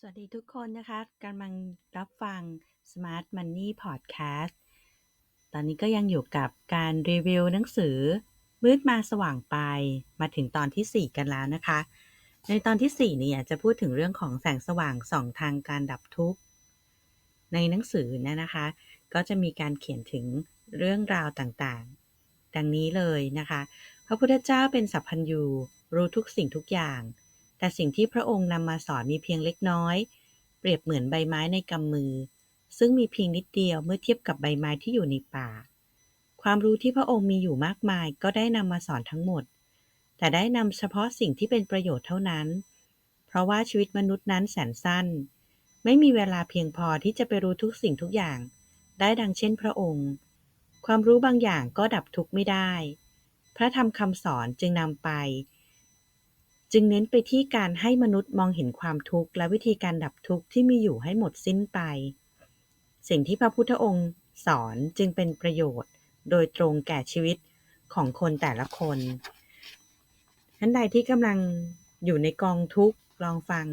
สวัสดีทุกคนนะคะกำลังรับฟัง Smart Money Podcast ตอนนี้ก็ยังอยู่กับการรีวิวหนังสือ มืดมาสว่างไปมาถึงตอนที่ 4 กันแล้วนะคะ ในตอนที่ 4 เนี่ยจะพูดถึงเรื่องของแสงสว่างสองทางการดับทุกข์ ในหนังสือนี่ยนะคะ ก็จะมีการเขียนถึงเรื่องราวต่างๆ ดังนี้เลยนะคะ พระพุทธเจ้าเป็นสัพพัญญูรู้ทุกสิ่งทุกอย่าง แต่สิ่งที่พระองค์นำมาสอนมีเพียงเล็กน้อย เปรียบเหมือนใบไม้ในกำมือ ซึ่งมีเพียงนิดเดียวเมื่อเทียบกับใบไม้ที่อยู่ในป่า ความรู้ที่พระองค์มีอยู่มากมายก็ได้นำมาสอนทั้งหมด แต่ได้นำเฉพาะสิ่งที่เป็นประโยชน์เท่านั้น เพราะว่าชีวิตมนุษย์นั้นแสนสั้น ไม่มีเวลาเพียงพอที่จะไปรู้ทุกสิ่งทุกอย่าง ได้ดังเช่นพระองค์ ความรู้บางอย่างก็ดับทุกข์ไม่ได้ พระธรรมคำสอนจึงนำไป จึงเน้นไปที่การให้มนุษย์มองเห็นความทุกข์ และวิธีการดับทุกข์ที่มีอยู่ให้หมดสิ้นไป สิ่งที่พระพุทธองค์สอนจึงเป็นประโยชน์ โดยตรงแก่ชีวิตของคนแต่ละคนท่านใดที่กำลังอยู่ในกองทุกข์ลองฟัง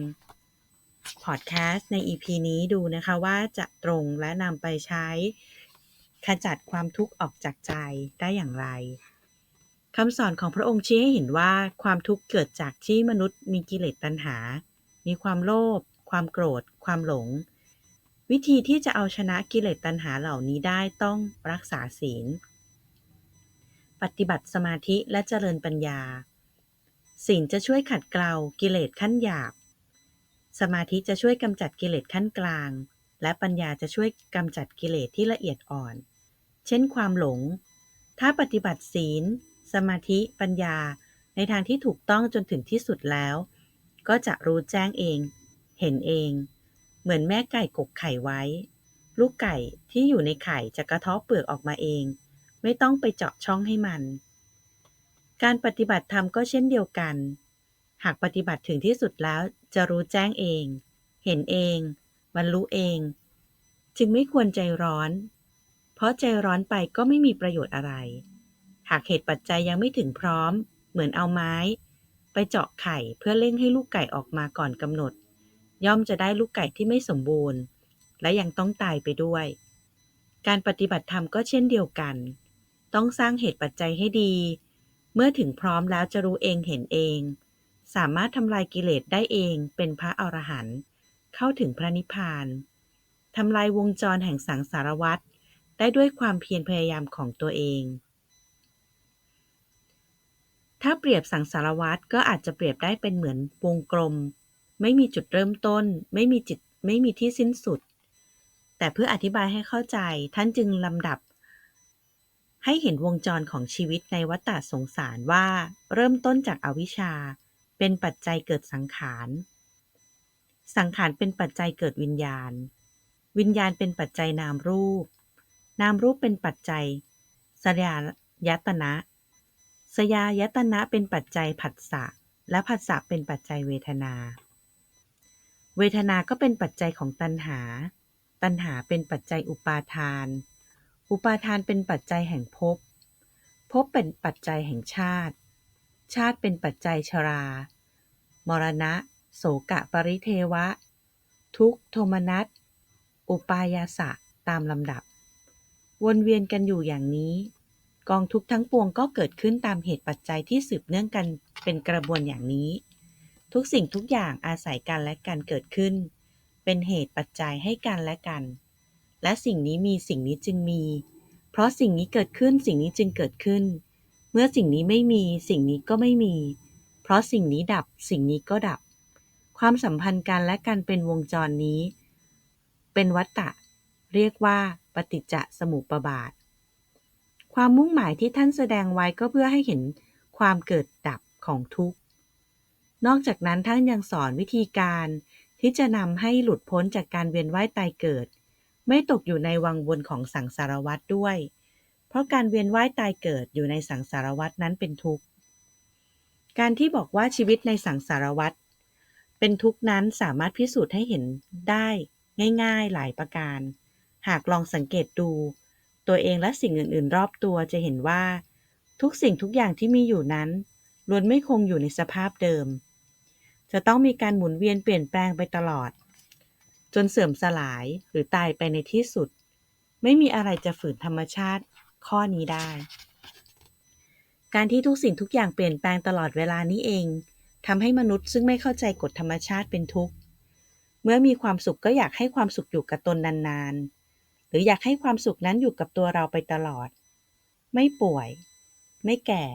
พอดแคสต์ใน EP นี้ดูนะคะว่าจะตรงและนำไปใช้ขจัดความทุกข์ออกจากใจได้อย่างไร คำสอนของพระองค์ชี้ให้เห็นว่าความทุกข์เกิดจากที่มนุษย์มีกิเลสตัณหา มีความโลภ ความโกรธ ความหลง วิธีที่จะเอาชนะกิเลสตัณหาเหล่านี้ได้ต้องรักษาศีล ปฏิบัติสมาธิและเจริญปัญญา ศีลจะช่วยขัดเกลากิเลสขั้นหยาบ สมาธิจะช่วยกำจัดกิเลสขั้นกลาง และปัญญาจะช่วยกำจัดกิเลสที่ละเอียดอ่อน เช่นความหลง ถ้าปฏิบัติศีล สมาธิ ปัญญา ในทางที่ถูกต้องจนถึงที่สุดแล้ว ก็จะรู้แจ้งเอง เห็นเอง เหมือนแม่ไก่กกไข่ไว้ ลูกไก่ที่อยู่ในไข่จะกระเทาะเปลือกออกมาเอง ไม่ต้องไปเจาะช่องให้มัน การปฏิบัติธรรมก็เช่นเดียวกัน หากปฏิบัติถึงที่สุดแล้วจะรู้แจ้งเอง เห็นเอง บรรลุเอง จึงไม่ควรใจร้อน เพราะใจร้อนไปก็ไม่มีประโยชน์อะไร หากเหตุปัจจัยยังไม่ถึงพร้อม เหมือนเอาไม้ ไปเจาะไข่เพื่อเร่งให้ลูกไก่ออกมาก่อนกำหนด ย่อมจะได้ลูกไก่ที่ไม่สมบูรณ์ และยังต้องตายไปด้วย การปฏิบัติธรรมก็เช่นเดียวกัน ต้องสร้างเหตุปัจจัยให้ดี เมื่อถึงพร้อมแล้วจะรู้เองเห็นเอง สามารถทำลายกิเลสได้เองเป็นพระอรหันต์เข้าถึงพระนิพพานทำลายวงจรแห่งสังสารวัฏได้ด้วยความเพียรพยายามของตัวเอง ถ้าเปรียบสังสารวัตรก็อาจจะเปรียบได้เป็นเหมือนวงกลม ไม่มีจุดเริ่มต้น ไม่มีจิตไม่มีที่สิ้นสุด แต่เพื่ออธิบายให้เข้าใจท่านจึงลำดับ ให้เห็นวงจรของชีวิตในวัฏฏสงสารว่า เริ่มต้นจากอวิชชา เป็นปัจจัยเกิดสังขาร สังขารเป็นปัจจัยเกิดวิญญาณ วิญญาณเป็นปัจจัยนามรูป นามรูปเป็นปัจจัยสัญญายตนะ สยายตนะเป็นปัจจัยผัสสะ และผัสสะเป็นปัจจัยเวทนา เวทนาก็เป็นปัจจัยของตัณหา ตัณหาเป็นปัจจัยอุปาทาน อุปาทานเป็นปัจจัยแห่งภพ ภพเป็นปัจจัยแห่งชาติ ชาติเป็นปัจจัยชรา มรณะ โสกะปริเทวะ ทุกโทมนัส อุปายาสะตามลำดับ วนเวียนกันอยู่อย่างนี้ กองทุกทั้งปวงก็เกิดขึ้นตามเหตุปัจจัยที่สืบเนื่องกันเป็นกระบวนอย่างนี้ ทุกสิ่งทุกอย่างอาศัยกันและกันเกิดขึ้น เป็นเหตุปัจจัยให้กันและกัน และสิ่งนี้มีสิ่งนี้จึงมี เพราะสิ่งนี้เกิดขึ้นสิ่งนี้จึงเกิดขึ้น เมื่อสิ่งนี้ไม่มีสิ่งนี้ก็ไม่มี เพราะสิ่งนี้ดับสิ่งนี้ก็ดับ ความสัมพันธ์กันและกันเป็นวงจรนี้ เป็นวัตตะ เรียกว่า ปฏิจจสมุปบาท ความมุ่งหมายที่ท่านแสดงไว้ก็เพื่อให้เห็นความเกิดดับของทุกข์ นอกจากนั้นท่านยังสอนวิธีการที่จะนำให้หลุดพ้นจากการเวียนว่ายตายเกิด ไม่ตกอยู่ในวังวนของสังสารวัฏด้วย เพราะการเวียนว่ายตายเกิดอยู่ในสังสารวัฏนั้นเป็นทุกข์ การที่บอกว่าชีวิตในสังสารวัฏเป็นทุกข์นั้นสามารถพิสูจน์ให้เห็นได้ง่าย ๆ หลายประการ หากลองสังเกตดู ตัวเองและสิ่งอื่น ๆ รอบตัวจะเห็นว่า ทุกสิ่งทุกอย่างที่มีอยู่นั้นล้วนไม่คงอยู่ในสภาพเดิม จะต้องมีการหมุนเวียนเปลี่ยนแปลงไปตลอด จนเสื่อมสลายหรือตายไปในที่สุด ไม่มีอะไรจะฝืนธรรมชาติข้อนี้ได้ การที่ทุกสิ่งทุกอย่างเปลี่ยนแปลงตลอดเวลานี้เองทำให้มนุษย์ซึ่งไม่เข้าใจกฎธรรมชาติเป็นทุกข์ เมื่อมีความสุขก็อยากให้ความสุขอยู่กับตนนานๆ รืออยากให้ความสุขนั้นอยู่กับตัวเราไปตลอด ไม่ป่วย ไม่แก่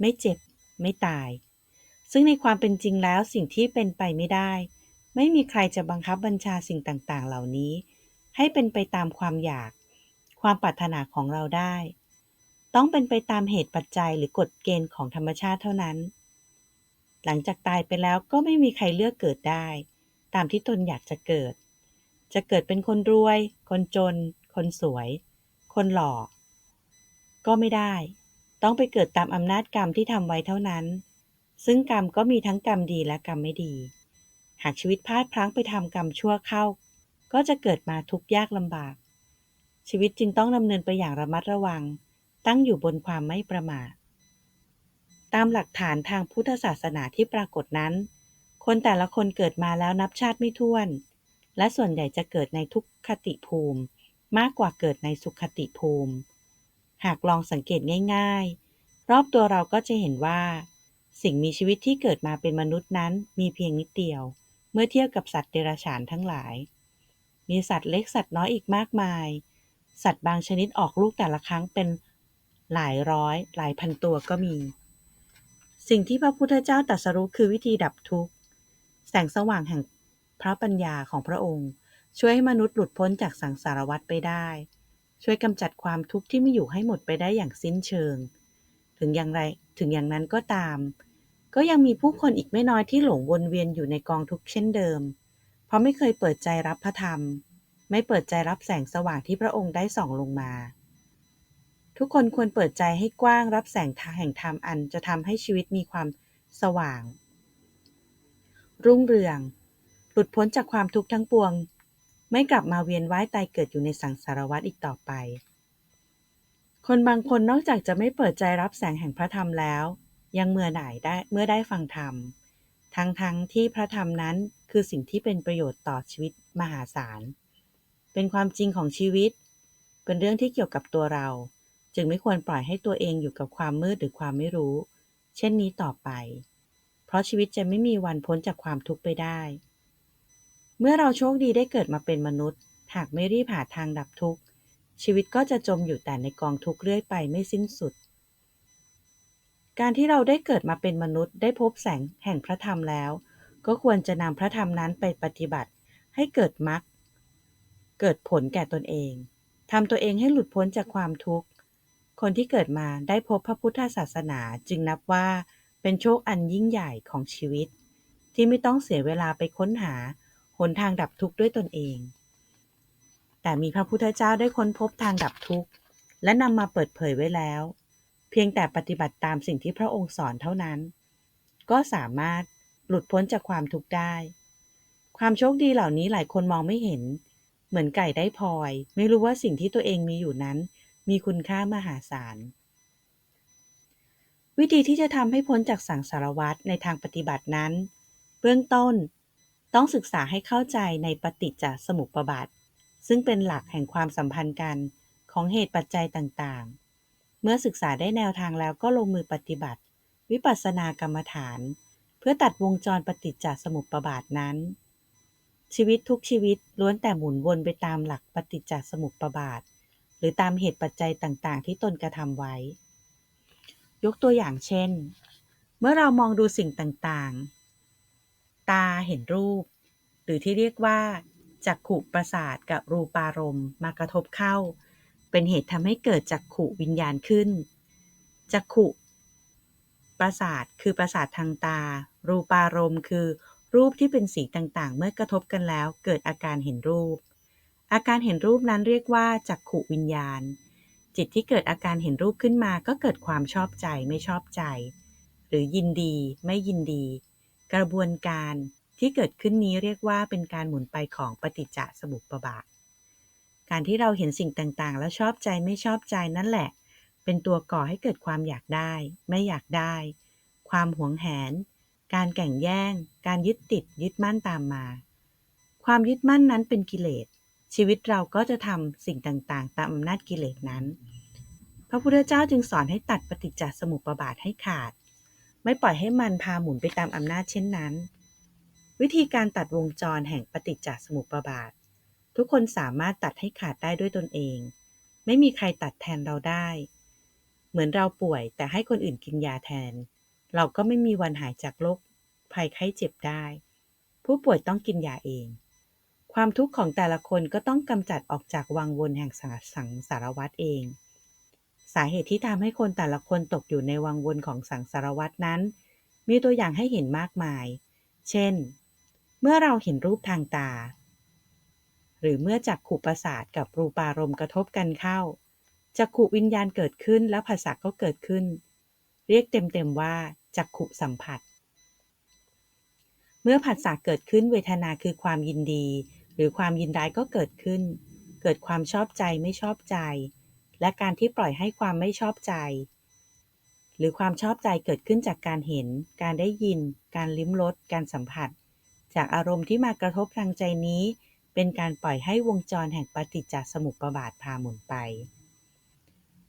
ไม่เจ็บ ไม่ตาย ซึ่งในความเป็นจริงแล้วสิ่งที่เป็นไปไม่ได้ ไม่มีใครจะบังคับบัญชาสิ่งต่างๆ เหล่านี้ ให้เป็นไปตามความอยาก ความปรารถนาของเราได้ ต้องเป็นไปตามเหตุปัจจัยหรือกฎเกณฑ์ของธรรมชาติเท่านั้น หลังจากตายไปแล้วก็ไม่มีใครเลือกเกิดได้ ตามที่ตนอยากจะเกิด จะเกิดเป็นคนรวย คนจน คนสวย คนหล่อ ก็ไม่ได้ ต้องไปเกิดตามอำนาจกรรมที่ทำไว้เท่านั้น ซึ่งกรรมก็มีทั้งกรรมดีและกรรมไม่ดี หากชีวิตพลาดพลั้งไปทำกรรมชั่วเข้า ก็จะเกิดมาทุกข์ยากลำบาก ชีวิตจึงต้องดำเนินไปอย่างระมัดระวัง ตั้งอยู่บนความไม่ประมาท ตามหลักฐานทางพุทธศาสนาที่ปรากฏนั้น คนแต่ละคนเกิดมาแล้วนับชาติไม่ถ้วน และส่วนใหญ่จะเกิดในทุกขติภูมิ มากกว่าเกิดในสุขติภูมิ หากลองสังเกตง่าย ๆ รอบตัวเราก็จะเห็นว่า สิ่งมีชีวิตที่เกิดมาเป็นมนุษย์นั้นมีเพียงนิดเดียว เมื่อเทียบกับสัตว์เดรัจฉานทั้งหลาย มีสัตว์เล็กสัตว์น้อยอีกมากมาย สัตว์บางชนิดออกลูกแต่ละครั้งเป็นหลายร้อย หลายพันตัวก็มี สิ่งที่พระพุทธเจ้าตรัสรู้คือวิธีดับทุกข์ แสงสว่างแห่ง พระปัญญาของพระองค์ ช่วยให้มนุษย์หลุดพ้นจากสังสารวัฏไปได้ ช่วยกำจัดความทุกข์ที่ไม่อยู่ให้หมดไปได้อย่างสิ้นเชิง ถึงอย่างไรถึงอย่างนั้นก็ตาม ก็ยังมีผู้คนอีกไม่น้อยที่หลงวนเวียนอยู่ในกองทุกข์เช่นเดิม เพราะไม่เคยเปิดใจรับพระธรรม ไม่เปิดใจรับแสงสว่างที่พระองค์ได้ส่องลงมาทุกคนควรเปิดใจให้กว้างรับแสงทางแห่งธรรมอันจะทำให้ชีวิตมีความสว่าง รุ่งเรือง ลุดพ้นจากความทุกข์ทั้งปวง ไม่กลับมาเวียนว่ายตายเกิดอยู่ในสังสารวัฏอีกต่อไป คนบางคนนอกจากจะไม่เปิดใจรับแสงแห่งพระธรรมแล้ว ยังเมื่อหน่ายได้เมื่อได้ฟังธรรม ทั้งทั้งที่พระธรรมนั้นคือสิ่งที่เป็นประโยชน์ต่อชีวิตมหาศาล เป็นความจริงของชีวิต เป็นเรื่องที่เกี่ยวกับตัวเรา จึงไม่ควรปล่อยให้ตัวเองอยู่กับความมืดหรือความไม่รู้ เช่นนี้ต่อไป เพราะชีวิตจะไม่มีวันพ้นจากความทุกข์ไปได้ เมื่อเราโชคดีได้เกิดมาเป็นมนุษย์ หากไม่รีบหาทางดับทุกข์ ชีวิตก็จะจมอยู่แต่ในกองทุกข์เรื่อยไปไม่สิ้นสุด การที่เราได้เกิดมาเป็นมนุษย์ ได้พบแสงแห่งพระธรรมแล้ว ก็ควรจะนำพระธรรมนั้นไปปฏิบัติ ให้เกิดมรรคเกิดผลแก่ตนเองทำตัวเองให้หลุดพ้นจากความทุกข์ คนที่เกิดมาได้พบพระพุทธศาสนาจึงนับว่าเป็นโชคอันยิ่งใหญ่ของชีวิต ที่ไม่ต้องเสียเวลาไปค้นหา หนทางดับทุกข์ด้วยตนเอง แต่มีพระพุทธเจ้าได้ค้นพบทางดับทุกข์และนำมาเปิดเผยไว้แล้ว เพียงแต่ปฏิบัติตามสิ่งที่พระองค์สอนเท่านั้น ก็สามารถหลุดพ้นจากความทุกข์ได้ ความโชคดีเหล่านี้หลายคนมองไม่เห็น เหมือนไก่ได้พลอย ไม่รู้ว่าสิ่งที่ตัวเองมีอยู่นั้น มีคุณค่ามหาศาล วิธีที่จะทำให้พ้นจากสังสารวัฏในทางปฏิบัตินั้น เบื้องต้น ต้องศึกษาให้เข้าใจในปฏิจจสมุปบาท ซึ่งเป็นหลักแห่งความสัมพันธ์กันของเหตุปัจจัยต่างๆ เมื่อศึกษาได้แนวทางแล้วก็ลงมือปฏิบัติ วิปัสสนากรรมฐาน เพื่อตัดวงจรปฏิจจสมุปบาทนั้น ชีวิตทุกชีวิตล้วนแต่หมุนวนไปตามหลักปฏิจจสมุปบาท หรือตามเหตุปัจจัยต่างๆ ที่ตนกระทำไว้ ยกตัวอย่างเช่น เมื่อเรามองดูสิ่งต่างๆ ตาเห็นรูป หรือที่เรียกว่าจักขุประสาทกับรูปารมณ์มากระทบเข้า เป็นเหตุทำให้เกิดจักขุวิญญาณขึ้น จักขุประสาทคือประสาททางตา รูปารมณ์คือรูปที่เป็นสีต่างๆ เมื่อกระทบกันแล้วเกิดอาการเห็นรูป อาการเห็นรูปนั้นเรียกว่าจักขุวิญญาณ จิตที่เกิดอาการเห็นรูปขึ้นมาก็เกิดความชอบใจไม่ชอบใจ หรือยินดีไม่ยินดี กระบวนการที่เกิดขึ้นนี้เรียกว่าเป็นการหมุนไปของปฏิจจสมุปบาท การที่เราเห็นสิ่งต่างๆ แล้วชอบใจไม่ชอบใจนั่นแหละ เป็นตัวก่อให้เกิดความอยากได้ ไม่อยากได้ ความหวงแหน การแข่งแย่ง การยึดติดยึดมั่นตามมาคความยึดมั่นนั้นเป็นกิเลส ชีวิตเราก็จะทำสิ่งต่างๆ ตามอำนาจกิเลสนั้น พระพุทธเจ้าจึงสอนให้ตัดปฏิจจสมุปบาทให้ขาด ไม่ปล่อยให้มันพาหมุนไปตามอำนาจเช่นนั้น วิธีการตัดวงจรแห่งปฏิจจสมุปบาท ทุกคนสามารถตัดให้ขาดได้ด้วยตนเอง ไม่มีใครตัดแทนเราได้ เหมือนเราป่วยแต่ให้คนอื่นกินยาแทน เราก็ไม่มีวันหายจากโรคภัยไข้เจ็บได้ ผู้ป่วยต้องกินยาเอง ความทุกข์ของแต่ละคนก็ต้องกำจัดออกจากวังวนแห่งสังสารวัฏเอง สาเหตุที่ทำให้คนแต่ละคนตกอยู่ในวังวนของสังสารวัฏนั้น มีตัวอย่างให้เห็นมากมาย เช่น เมื่อเราเห็นรูปทางตา หรือเมื่อจักขุประสาทกับรูปารมณ์กระทบกันเข้าจักขุวิญญาณเกิดขึ้นแล้วภาษาก็เกิดขึ้น เรียกเต็มๆว่าจักขุสัมผัส เมื่อผัสสะเกิดขึ้นเวทนาคือความยินดี หรือความยินร้ายก็เกิดขึ้น เกิดความชอบใจไม่ชอบใจ และการที่ปล่อยให้ความไม่ชอบใจ หรือความชอบใจเกิดขึ้นจากการเห็น การได้ยิน การลิ้มรส การสัมผัส จากอารมณ์ที่มากระทบทางใจนี้ เป็นการปล่อยให้วงจรแห่งปฏิจจสมุปบาทพาหมุนไป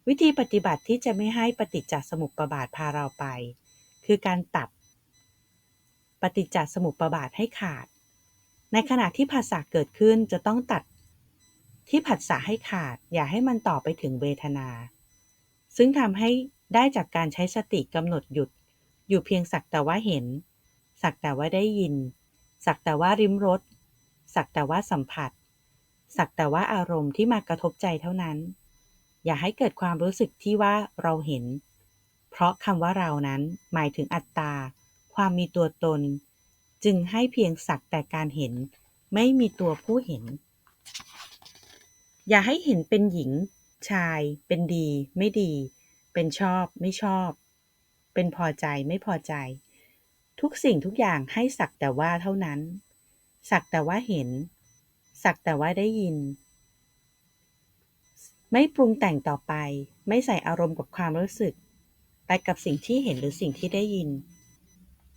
วิธีปฏิบัติที่จะไม่ให้ปฏิจจสมุปบาทพาเราไป คือการตัด ปฏิจจสมุปบาทให้ขาด ในขณะที่ผัสสะเกิดขึ้นจะต้องตัด ที่ผัสสะให้ขาด อย่าให้มันต่อไปถึงเวทนา ซึ่งทำให้ได้จากการใช้สติกำหนดหยุด อยู่เพียงสักแต่ว่าเห็น สักแต่ว่าได้ยิน สักแต่ว่าริมรสสักแต่ว่าสัมผัส สักแต่ว่าอารมณ์ที่มากระทบใจเท่านั้น อย่าให้เกิดความรู้สึกที่ว่าเราเห็น เพราะคำว่าเรานั้นหมายถึงอัตตา ความมีตัวตน จึงให้เพียงสักแต่การเห็น ไม่มีตัวผู้เห็น อย่าให้เห็นเป็นหญิง ชาย เป็นดี ไม่ดี เป็นชอบ ไม่ชอบ เป็นพอใจไม่พอใจ ทุกสิ่งทุกอย่างให้สักแต่ว่าเท่านั้น สักแต่ว่าเห็น สักแต่ว่าได้ยิน ไม่ปรุงแต่งต่อไป ไม่ใส่อารมณ์กับความรู้สึก ไปกับสิ่งที่เห็นหรือสิ่งที่ได้ยิน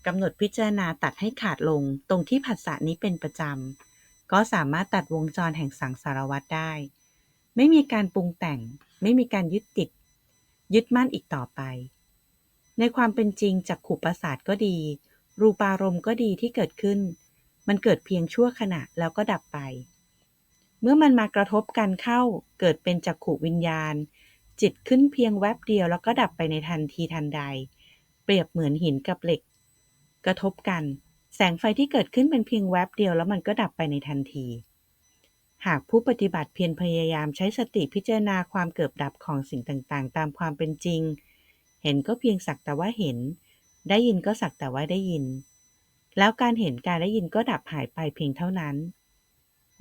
กำหนดพิจารณาตัดให้ขาดลงตรงที่ผัสสะนี้เป็นประจำ ก็สามารถตัดวงจรแห่งสังสารวัฏได้ ไม่มีการปรุงแต่ง ไม่มีการยึดติด ยึดมั่นอีกต่อไป ในความเป็นจริงจากขุประสาทก็ดี รูปารมณ์ก็ดีที่เกิดขึ้น มันเกิดเพียงชั่วขณะแล้วก็ดับไป เมื่อมันมากระทบกันเข้า เกิดเป็นจักขุวิญญาณ จิตขึ้นเพียงแวบเดียวแล้วก็ดับไปในทันทีทันใด เปรียบเหมือนหินกับเหล็ก กระทบกัน แสงไฟที่เกิดขึ้นเป็นเพียงแวบเดียวแล้วมันก็ดับไปในทันที หากผู้ปฏิบัติเพียรพยายามใช้สติพิจารณาความเกิดดับของสิ่งต่างๆ ตามความเป็นจริง เห็นก็เพียงสักแต่ว่าเห็น ได้ยินก็สักแต่ว่าได้ยิน แล้วการเห็นการได้ยินก็ดับหายไปเพียงเท่านั้น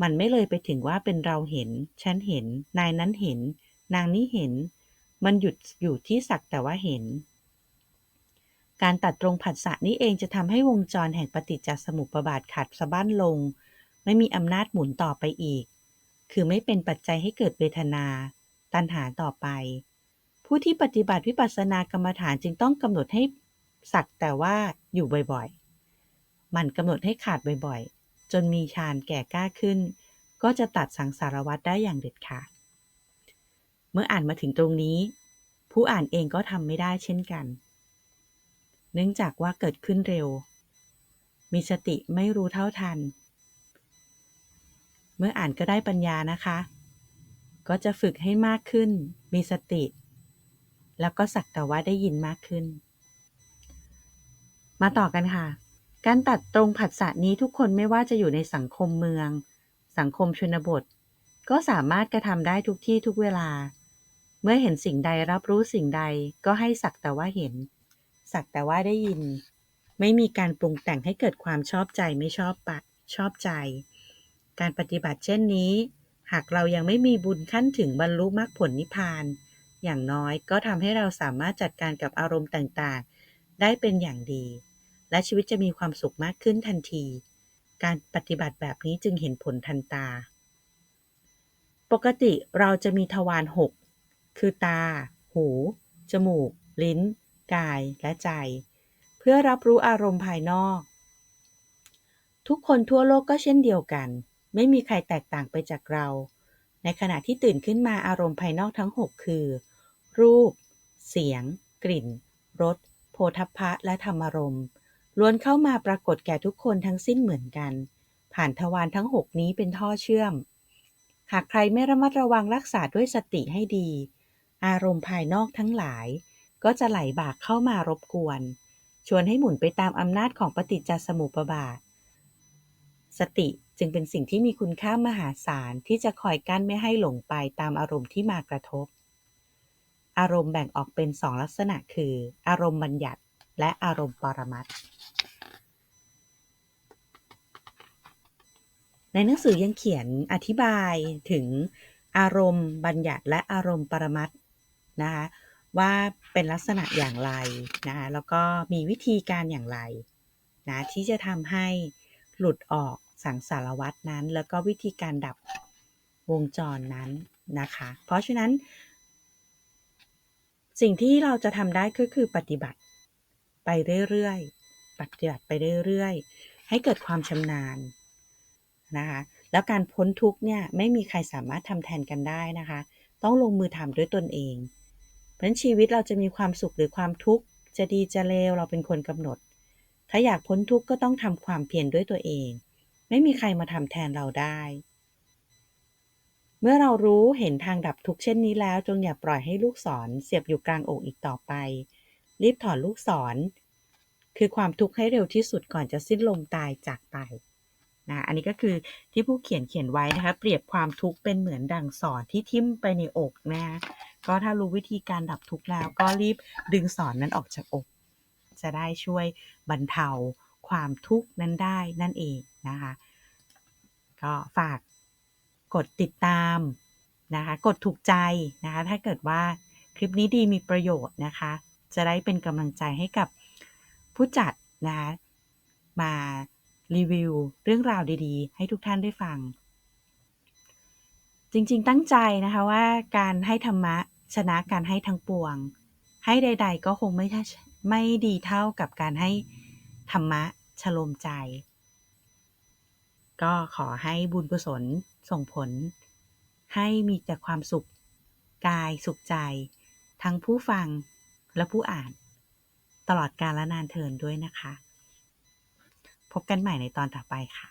มันไม่เลยไปถึงว่าเป็นเราเห็น ฉันเห็น นายนั้นเห็น นางนี้เห็น มันหยุดอยู่ที่สักแต่ว่าเห็น การตัดตรงผัสสะนี้เองจะทำให้วงจรแห่งปฏิจจสมุปบาทขาดสะบั้นลง ไม่มีอำนาจหมุนต่อไปอีก คือไม่เป็นปัจจัยให้เกิดเวทนา ตัณหาต่อไป ผู้ที่ปฏิบัติวิปัสสนากรรมฐานจึงต้องกำหนดให้สักแต่ว่าอยู่บ่อยๆ มันกำหนดให้ขาดบ่อยๆ จนมีฌานแก่กล้าขึ้น ก็จะตัดสังสารวัฏได้อย่างเด็ดขาด เมื่ออ่านมาถึงตรงนี้ ผู้อ่านเองก็ทำไม่ได้เช่นกัน เนื่องจากว่าเกิดขึ้นเร็ว มีสติไม่รู้เท่าทัน เมื่ออ่านก็ได้ปัญญานะคะ ก็จะฝึกให้มากขึ้น มีสติ แล้วก็สักแต่ว่าได้ยินมากขึ้น มาต่อกันค่ะ การตัดตรงผัสสะนี้ทุกคนไม่ว่าจะอยู่ในสังคมเมือง สังคมชนบท ก็สามารถกระทำได้ทุกที่ทุกเวลา เมื่อเห็นสิ่งใดรับรู้สิ่งใดก็ให้สักแต่ว่าเห็น สักแต่ว่าได้ยิน ไม่มีการปรุงแต่งให้เกิดความชอบใจไม่ชอบปะชอบใจ การปฏิบัติเช่นนี้ หากเรายังไม่มีบุญขั้นถึงบรรลุมรรคผลนิพพาน อย่างน้อยก็ทำให้เราสามารถจัดการกับอารมณ์ต่างๆ ได้เป็นอย่างดี และชีวิตจะมีความสุขมากขึ้นทันที การปฏิบัติแบบนี้จึงเห็นผลทันตา ปกติเราจะมีทวารหกคือตา หู จมูก ลิ้น กาย และใจ เพื่อรับรู้อารมณ์ภายนอก ทุกคนทั่วโลกก็เช่นเดียวกัน ไม่มีใครแตกต่างไปจากเรา ในขณะที่ตื่นขึ้นมาอารมณ์ภายนอกทั้ง 6 คือ รูป เสียง กลิ่น รสโผฏฐัพพะ และธรรมารมณ์ล้วนเข้ามาปรากฏแก่ทุกคนทั้งสิ้นเหมือนกัน ผ่านทวารทั้ง 6 นี้เป็นท่อเชื่อม หากใครไม่ระมัดระวังรักษาด้วยสติให้ดี อารมณ์ภายนอกทั้งหลาย ก็จะไหลบากเข้ามารบกวน ชวนให้หมุนไปตามอำนาจของปฏิจจสมุปบาท สติ จึงเป็นสิ่งที่มีคุณค่ามหาศาลที่จะคอยกั้นไม่ให้หลงไปตามอารมณ์ที่มากระทบ อารมณ์แบ่งออกเป็นสองลักษณะคือ อารมณ์บัญญัติและอารมณ์ปรมัตถ์ในหนังสือยังเขียนอธิบายถึงอารมณ์บัญญัติและอารมณ์ปรมัตนะคะว่าเป็นลักษณะอย่างไรนะคะแล้วก็มีวิธีการอย่างไรนะที่จะทำให้หลุดออก สังสารวัตนั้น แล้วก็วิธีการดับวงจรนั้นนะคะ เพราะฉะนั้น สิ่งที่เราจะทำได้ก็คือปฏิบัติไปเรื่อยๆ ปฏิบัติไปเรื่อยๆ ให้เกิดความชำนาญนะคะ แล้วการพ้นทุกเนี่ยไม่มีใครสามารถทำแทนกันได้นะคะ ต้องลงมือทำด้วยตนเอง เพราะฉะนั้นชีวิตเราจะมีความสุขหรือความทุกข์จะดีจะเลวเราเป็นคนกำหนด ถ้าอยากพ้นทุกข์ก็ต้องทำความเพียรด้วยตัวเอง ไม่มีใครมาทำแทนเราได้ เมื่อเรารู้เห็นทางดับทุกข์เช่นนี้แล้ว จงอย่าปล่อยให้ลูกศรเสียบอยู่กลางอกอีกต่อไป รีบถอนลูกศร คือความทุกข์ให้เร็วที่สุดก่อนจะสิ้นลมตายจากไปนะอันนี้ก็คือที่ผู้เขียนเขียนไว้นะคะเปรียบความทุกข์เป็นเหมือนดังสอนที่ทิ่มไปในอกนะก็ถ้ารู้วิธีการดับทุกข์แล้ว ก็รีบดึงสอนนั้นออกจากอก จะได้ช่วยบรรเทาความทุกข์นั้นได้นั่นเอง นะคะ ก็ฝากกดติดตามนะคะ กดถูกใจนะคะ ถ้าเกิดว่าคลิปนี้ดีมีประโยชน์นะคะ จะได้เป็นกำลังใจให้กับผู้จัดนะคะมารีวิวเรื่องราวดีๆ ให้ทุกท่านได้ฟัง จริงๆตั้งใจนะคะว่าการให้ธรรมะชนะการให้ทั้งปวง ให้ใด ๆ ก็คงไม่ไม่ดีเท่ากับการให้ธรรมะชโลมใจ ก็ขอให้บุญกุศลส่งผล ให้มีแต่ความสุข กายสุขใจ ทั้งผู้ฟังและผู้อ่าน ตลอดกาลและนานเทินด้วยนะคะ พบกันใหม่ในตอนต่อไปค่ะ